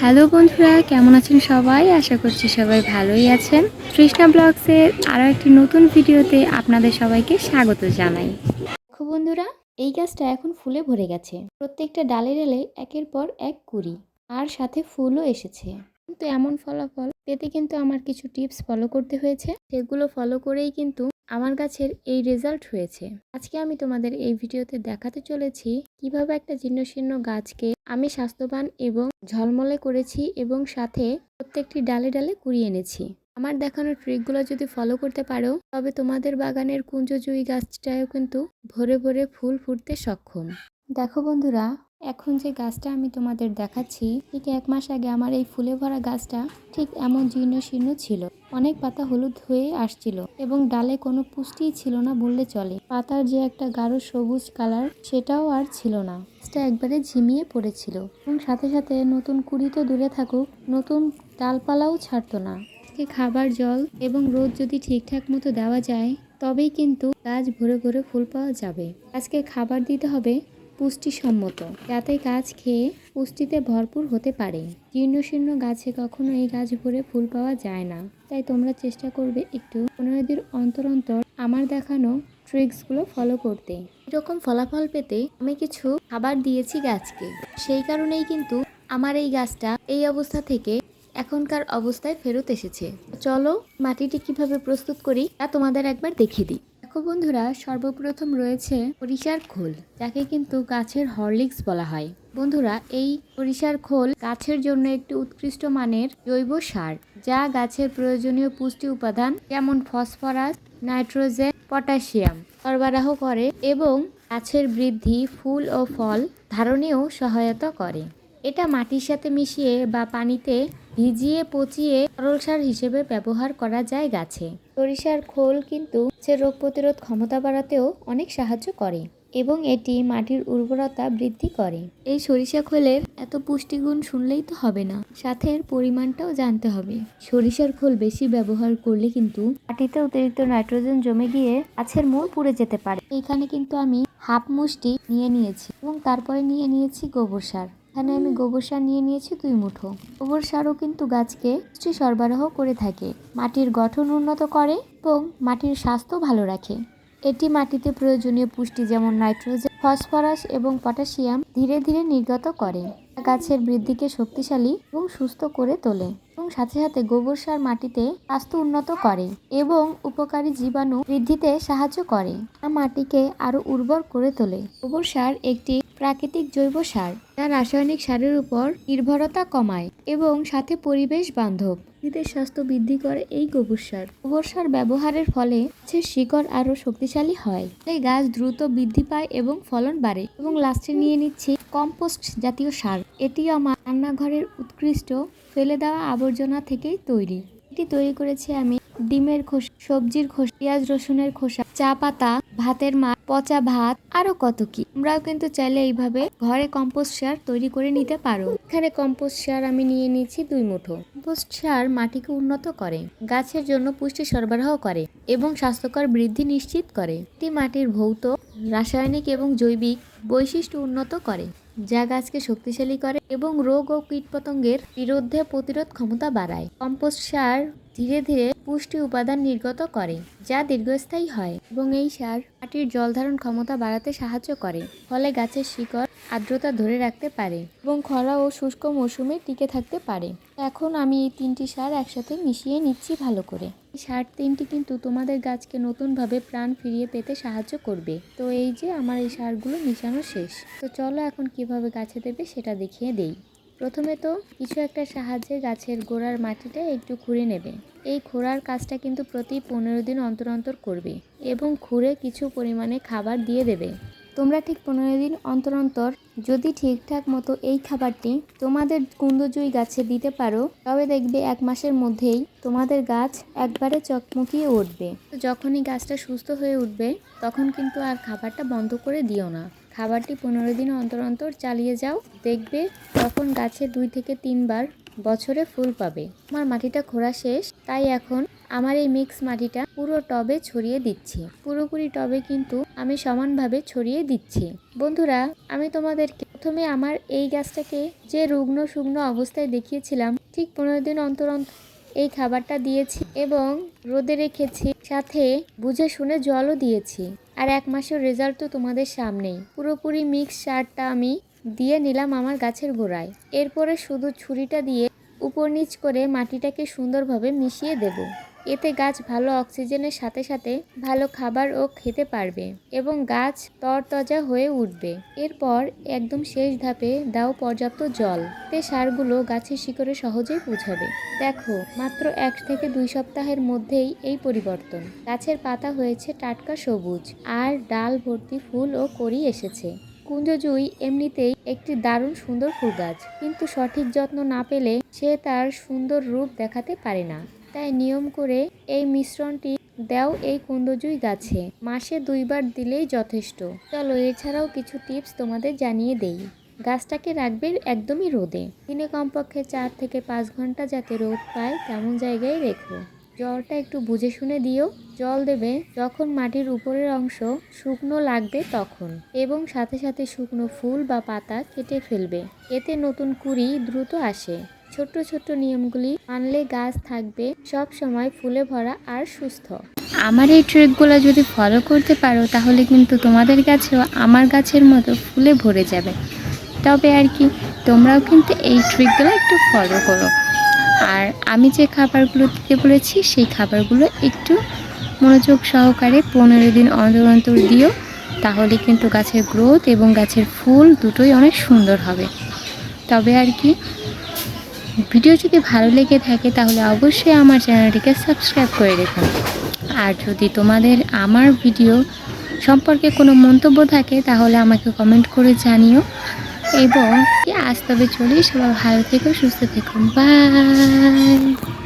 Hello বন্ধুরা, কেমন আছেন সবাই? আশা করছি সবাই ভালোই আছেন। কৃষ্ণা ব্লগসের আরও একটি নতুন ভিডিওতে আপনাদের সবাইকে স্বাগত জানাই। দেখো বন্ধুরা, এই গাছটা এখন ফুলে ভরে গেছে। প্রত্যেকটা ডালে ডালে একের পর এক কুড়ি, আর সাথে ফুলও এসেছে। কিন্তু এমন ফলাফল পেতে কিন্তু আমার কিছু টিপস ফলো করতে হয়েছে। সেগুলো ফলো করেই কিন্তু আমার গাছের এই রেজাল্ট হয়েছে। আজকে আমি তোমাদের এই ভিডিওতে দেখাতে চলেছি কীভাবে একটা জীর্ণ শীর্ণ গাছকে আমি স্বাস্থ্যবান এবং ঝলমলে করেছি এবং সাথে প্রত্যেকটি ডালে ডালে কুড়িয়ে এনেছি। আমার দেখানো ট্রিকগুলো যদি ফলো করতে পারো, তবে তোমাদের বাগানের কুঞ্জজয়ী গাছটাও কিন্তু ভরে ভরে ফুল ফুটতে সক্ষম। দেখো বন্ধুরা এখন যে গাছটা আমি তোমাদের দেখাচ্ছি ঠিক এক মাস আগে আমার এই ফুলে ভরা গাছটা ঠিক এমন জীর্ণ শীর্ণ ছিল। অনেক পাতা হলুদ হয়ে আসছিল এবং ডালে কোনো পুষ্টিই ছিল না বললে চলে। পাতার যে একটা গাঢ় সবুজ কালার, সেটাও আর ছিল না। গাছটা একবারে ঝিমিয়ে পড়েছিল এবং সাথে সাথে নতুন কুড়ি তো দূরে থাকুক, নতুন ডালপালাও ছাড়তো না। খাবার জল এবং রোদ যদি ঠিকঠাক মতো দেওয়া যায়, তবেই কিন্তু গাছ ভরে ভরে ফুল পাওয়া যাবে। আজকে খাবার দিতে হবে পুষ্টিসম্মত। যাতে গাছ খেয়ে পুষ্টিতে ভরপুর হতে পারে। জীর্ণ শীর্ণ গাছে কখনো এই গাছ ভরে ফুল পাওয়া যায় না। তাই তোমরা চেষ্টা করবে একটু পনেরো দিন অন্তর অন্তর আমার দেখানো ট্রিক্সগুলো ফলো করতে। এরকম ফলাফল পেতে আমি কিছু খাবার দিয়েছি গাছকে। সেই কারণেই কিন্তু আমার এই গাছটা এই অবস্থা থেকে এখনকার অবস্থায় ফেরত এসেছে। চলো মাটিটি কীভাবে প্রস্তুত করি তা তোমাদের একবার দেখিয়ে দিই। দেখো বন্ধুরা, সর্বপ্রথম রয়েছে সরিষার খোল, যাকে কিন্তু গাছের হরলিক্স বলা হয়। বন্ধুরা, এই সরিষার খোল গাছের জন্য একটি উৎকৃষ্ট মানের জৈব সার, যা গাছের প্রয়োজনীয় পুষ্টি উপাদান যেমন ফসফরাস, নাইট্রোজেন, পটাশিয়াম সরবরাহ করে এবং গাছের বৃদ্ধি, ফুল ও ফল ধারণেও সহায়তা করে। এটা মাটির সাথে মিশিয়ে বা পানিতে ভিজিয়ে পচিয়ে তরল সার হিসেবে ব্যবহার করা যায় গাছে। সরিষার খোল কিন্তু রোগ প্রতিরোধ ক্ষমতা বাড়াতেও অনেক সাহায্য করে এবং এটি মাটির উর্বরতা বৃদ্ধি করে। এই সরিষা খোলের এত পুষ্টিগুণ শুনলেই তো হবে না। সাথে এর পরিমাণটাও জানতে হবে। সরিষার খোল বেশি ব্যবহার করলে কিন্তু মাটিতে অতিরিক্ত নাইট্রোজেন জমে গিয়ে গাছের মূল পুড়ে যেতে পারে। এখানে কিন্তু আমি হাফ মুষ্টি নিয়ে নিয়েছি এবং তারপরে নিয়ে নিয়েছি গোবর সার। এখানে আমি গোবর সার নিয়ে নিয়েছি দুই মুঠো। গোবর সারও কিন্তু গাছকে পুষ্টি সরবরাহ করে থাকে। মাটির গঠন উন্নত করে এবং মাটির স্বাস্থ্য ভালো রাখে। এটি মাটিতে প্রয়োজনীয় পুষ্টি যেমন নাইট্রোজেন, ফসফরাস এবং পটাশিয়াম ধীরে ধীরে নির্গত করে। গাছের বৃদ্ধিকে শক্তিশালী এবং সুস্থ করে তোলে এবং সাথে সাথে গোবর সার মাটিতে স্বাস্থ্য উন্নত করে এবং উপকারী জীবাণু বৃদ্ধিতে সাহায্য করে। মাটিকে আরও উর্বর করে তোলে। গোবর সার একটি প্রাকৃতিক জৈব সার যা রাসায়নিক সারের উপর নির্ভরতা কমায় এবং সাথে পরিবেশ বান্ধব। উদ্ভিদের স্বাস্থ্য বৃদ্ধি করে এই গোবর সার। গোবর সার ব্যবহারের ফলে গাছের শিকড় আরও শক্তিশালী হয়, তাই গাছ দ্রুত বৃদ্ধি পায় এবং ফলন বাড়ে। এবং লাস্টে নিয়ে নিচ্ছে কম্পোস্ট জাতীয় সার। এটি আমার রান্নাঘরের উৎকৃষ্ট ফেলে দেওয়া আবর্জনা থেকেই তৈরি। এটি তৈরি করেছি আমি ডিমের খোসা, সবজির খোসা, পেঁয়াজ, রসুনের খোসা, চা পাতা, ভাতের মা পচা ভাত, আরও কত কি। তোমরাও কিন্তু চাইলে এইভাবে ঘরে কম্পোস্ট সার তৈরি করে নিতে পারো। এখানে কম্পোস্ট সার আমি নিয়ে নিয়েছি দুই মুঠো। কম্পোস্ট সার মাটিকে উন্নত করে, গাছের জন্য পুষ্টি সরবরাহ করে এবং স্বাস্থ্যকর বৃদ্ধি নিশ্চিত করে। এটি মাটির ভৌত, রাসায়নিক এবং জৈবিক বৈশিষ্ট্য উন্নত করে, যা গাছকে শক্তিশালী করে এবং রোগ ও কীটপতঙ্গের বিরুদ্ধে প্রতিরোধ ক্ষমতা বাড়ায়। কম্পোস্ট সার ধীরে ধীরে পুষ্টি উপাদান নির্গত করে, যা দীর্ঘস্থায়ী হয় এবং এই সার মাটির জল ধারণ ক্ষমতা বাড়াতে সাহায্য করে, ফলে গাছের শিকড় আর্দ্রতা ধরে রাখতে পারে এবং খরা ও শুষ্ক মৌসুমে টিকে থাকতে পারে। এখন আমি এই তিনটি সার একসাথে মিশিয়ে নিচ্ছি ভালো করে। এই সার তিনটি কিন্তু তোমাদের গাছকে নতুনভাবে প্রাণ ফিরিয়ে পেতে সাহায্য করবে। তো এই যে আমার এই সারগুলো মিশানো শেষ। তো চলো এখন কীভাবে গাছে দেবে সেটা দেখিয়ে দেই। প্রথমে তো কিছু একটা সাহায্যে গাছের গোড়ার মাটিটা একটু খুঁড়ে নেবে। এই খোঁড়ার কাজটা কিন্তু প্রতি পনেরো দিন অন্তর অন্তর করবে এবং খুঁড়ে কিছু পরিমাণে খাবার দিয়ে দেবে। তোমরা ঠিক পনেরো দিন অন্তর অন্তর যদি ঠিকঠাক মতো এই খাবারটি তোমাদের কুন্দজয়ী গাছে দিতে পারো, তবে দেখবে এক মাসের মধ্যেই তোমাদের গাছ একবারে চকমকিয়ে উঠবে। যখনই গাছটা সুস্থ হয়ে উঠবে, তখন কিন্তু আর খাবারটা বন্ধ করে দিও না। খাবারটি পনেরো দিন অন্তর অন্তর চালিয়ে যাও। দেখবে তখন গাছে দুই থেকে তিনবার বছরে ফুল পাবে। আমার মাটিটা খোঁড়া শেষ, তাই এখন আমার এই মিক্স মাটিটা পুরো টবে ছড়িয়ে দিচ্ছি। পুরোপুরি টবে কিন্তু আমি সমানভাবে ছড়িয়ে দিচ্ছি। বন্ধুরা, আমি তোমাদেরকে প্রথমে আমার এই গাছটাকে যে রুগ্ন শুকনো অবস্থায় দেখিয়েছিলাম, ঠিক পনেরো দিন অন্তর অন্তর এই খাবারটা দিয়েছি এবং রোদে রেখেছি, সাথে বুঝে শুনে জলও দিয়েছি। আর এক মাসের রেজাল্ট তো তোমাদের সামনেই। পুরোপুরি মিক্স সারটা আমি দিয়ে নিলাম আমার গাছের গোড়ায়। এরপরে শুধু ছুরিটা দিয়ে উপর নিচ করে মাটিটাকে সুন্দরভাবে মিশিয়ে দেব। এতে গাছ ভালো অক্সিজেনের সাথে সাথে ভালো খাবার ও খেতে পারবে এবং গাছ তরতাজা হয়ে উঠবে। এরপর একদম শেষ ধাপে দাও পর্যাপ্ত জল। তে সারগুলো গাছের শিকড়ে সহজেই পৌঁছাবে। দেখো, মাত্র এক থেকে দুই সপ্তাহের মধ্যেই এই পরিবর্তন। গাছের পাতা হয়েছে টাটকা সবুজ আর ডাল ভর্তি ফুল ও করি এসেছে। কুঞ্জজুই এমনিতেই একটি দারুণ সুন্দর ফুল গাছ, কিন্তু সঠিক যত্ন না পেলে সে তার সুন্দর রূপ দেখাতে পারে না। তাই নিয়ম করে এই মিশ্রণটি দাও এই কুন্দজুই গাছে। মাসে দুইবার দিলেই যথেষ্ট। চলো, এছাড়াও কিছু টিপস তোমাদের জানিয়ে দেই। গাছটাকে রাখবে একদমই রোদে। দিনে কমপক্ষে চার থেকে পাঁচ ঘণ্টা যাতে রোদ পায়, তেমন জায়গায় রেখো। জলটা একটু বুঝে শুনে দিও। জল দেবে যখন মাটির উপরের অংশ শুকনো লাগবে তখন। এবং সাথে সাথে শুকনো ফুল বা পাতা কেটে ফেলবে। এতে নতুন কুড়ি দ্রুত আসে। ছোট্ট ছোট্ট নিয়মগুলি মানলে গাছ থাকবে, সব সময় ফুলে ভরা আর সুস্থ। আমার এই ট্রিকগুলো যদি ফলো করতে পারো, তাহলে কিন্তু তোমাদের গাছেও আমার গাছের মতো ফুলে ভরে যাবে। তবে আর কি, তোমরাও কিন্তু এই ট্রিকগুলো একটু ফলো করো। আর আমি যে খাবারগুলো দিতে বলেছি, সেই খাবারগুলো একটু মনোযোগ সহকারে পনেরো দিন অন্তর অন্তর দিও, তাহলে কিন্তু গাছের গ্রোথ এবং গাছের ফুল দুটোই অনেক সুন্দর হবে। তবে আর কি ভিডিও যদি ভালো লেগে থাকে তাহলে অবশ্যই আমার চ্যানেলটিকে সাবস্ক্রাইব করে রেখুন আর যদি তোমাদের আমার ভিডিও সম্পর্কে কোনো মন্তব্য থাকে তাহলে আমাকে কমেন্ট করে জানিও। এবং আজ তবে চলি সবাই ভালো থেকো, সুস্থ থেকো। বাই